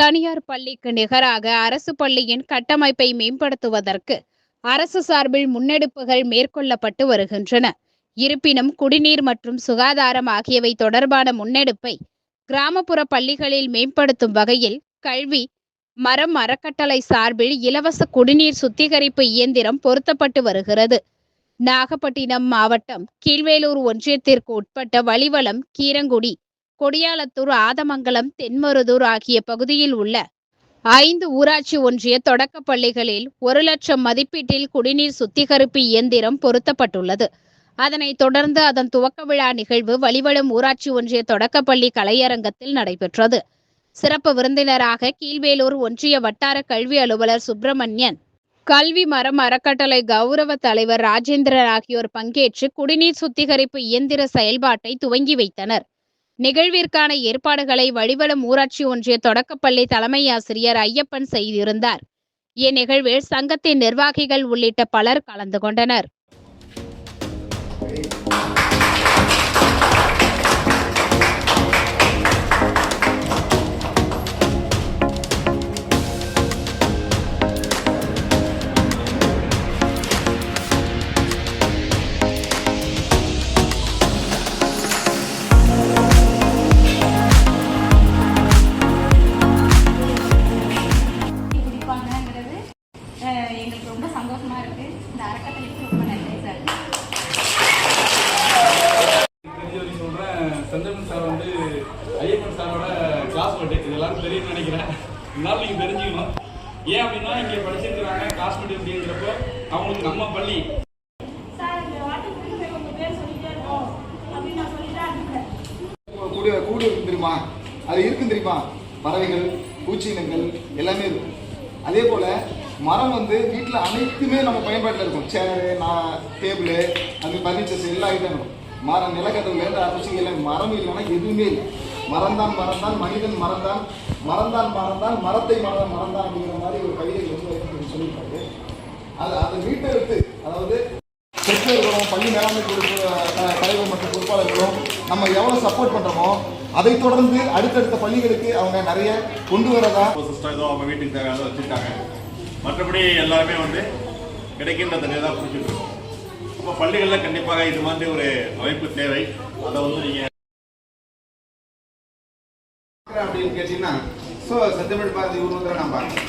தனியார் பள்ளிக்கு நிகராக அரசு பள்ளியின் கட்டமைப்பை மேம்படுத்துவதற்கு அரசு சார்பில் முன்னெடுப்புகள் மேற்கொள்ளப்பட்டு வருகின்றன. இருப்பினும் குடிநீர் மற்றும் சுகாதாரம் ஆகியவை தொடர்பான முன்னெடுப்பை கிராமப்புற பள்ளிகளில் மேம்படுத்தும் வகையில் கல்வி மரம் அறக்கட்டளை சார்பில் இலவச குடிநீர் சுத்திகரிப்பு இயந்திரம் பொருத்தப்பட்டு வருகிறது. நாகப்பட்டினம் மாவட்டம் கீழ்வேலூர் ஒன்றியத்திற்கு உட்பட்ட வலிவலம் கீரங்குடி கொடியாலத்தூர் ஆதமங்கலம் தென்மருதூர் ஆகிய பகுதியில் உள்ள ஐந்து ஊராட்சி ஒன்றிய தொடக்கப் பள்ளிகளில் ஒரு லட்சம் மதிப்பீட்டில் குடிநீர் சுத்திகரிப்பு இயந்திரம் பொருத்தப்பட்டுள்ளது. அதனைத் தொடர்ந்து அதன் துவக்க விழா நிகழ்வு வலிவலம் ஊராட்சி ஒன்றிய தொடக்கப்பள்ளி கலையரங்கத்தில் நடைபெற்றது. சிறப்பு விருந்தினராக கீழ்வேலூர் ஒன்றிய வட்டார கல்வி அலுவலர் சுப்பிரமணியன் கல்வி மரம் அறக்கட்டளை கௌரவ தலைவர் ராஜேந்திரன் ஆகியோர் பங்கேற்று குடிநீர் சுத்திகரிப்பு இயந்திர செயல்பாட்டை துவங்கி வைத்தனர். நிகழ்விற்கான ஏற்பாடுகளை வடிவலம் ஊராட்சி ஒன்றிய தொடக்கப்பள்ளி தலைமை ஆசிரியர் ஐயப்பன் செய்திருந்தார். இந்நிகழ்வில் சங்கத்தின் நிர்வாகிகள் உள்ளிட்ட பலர் கலந்து கொண்டனர். எங்களுக்கு ரொம்ப சந்தோஷமா இருக்கு. இந்த அறக்கட்டளைக்கு ரொம்ப நன்றி சார். செந்தமன் சார் வந்து ஐயப்பன் சாரோட கிளாஸ்மேட் இது எல்லாரும் தெரியும்னு நினைக்கிறேன். இருந்தாலும் நீங்கள் தெரிஞ்சுக்கணும். ஏன் அப்படின்னா இங்கே படிச்சிருக்கிறாங்க கிளாஸ்மேட் அப்படிங்கிறப்போ அவங்களுக்கு நம்ம பள்ளி. கூடு கூடு இருக்கும். தெரியுமா? அது இருக்கும் தெரியுமா? பறவைகள் பூச்சினங்கள் எல்லாமே இருக்கும். அதே போல் மரம் வந்து வீட்டில் அனைத்துமே நம்ம பயன்பாட்டில் இருக்கும். சேரு நான் டேபிள் அது பர்னிச்சர்ஸ் எல்லா ஐட்டம் இருக்கும். மரம் நிலக்கடவுலேருந்து ஆரம்பிச்சு இல்லை மரம் இல்லைன்னா எதுவுமே இல்லை. மறந்தான் மறந்தான் மனிதன் மறந்தான் மறந்தான் மறந்தான் மரத்தை மறந்தான் மறந்தான் அப்படிங்கிற மாதிரி ஒரு கவிதை வந்து சொல்லியிருக்காரு. அது அதை எடுத்து அதாவது பெற்றோர்களும் பள்ளி மேலாண்மை பொறுப்பு தலைவர் மற்றும் பொறுப்பாளர்களும் நம்ம எவ்வளோ சப்போர்ட் பண்ணுறோமோ அதை தொடர்ந்து அடுத்தடுத்த பள்ளிகளுக்கு அவங்க நிறைய கொண்டு வரதா சிஸ்டம் ஏதோ அவங்க வீட்டுக்கு தேவையான வச்சுருக்காங்க. மற்றபடி எல்லாருமே வந்து கிடைக்கின்ற தண்ணியை தான் குடிச்சுட்டு இருக்கோம் அப்போ பள்ளிகளில் கண்டிப்பாக இது மாதிரி ஒரு அமைப்பு தேவை. அதை வந்து நீங்கள் அப்படின்னு கேட்டீங்கன்னா ஸோ சத்தியமணி பாரதி இவர் வந்து நான் பார்க்கணும்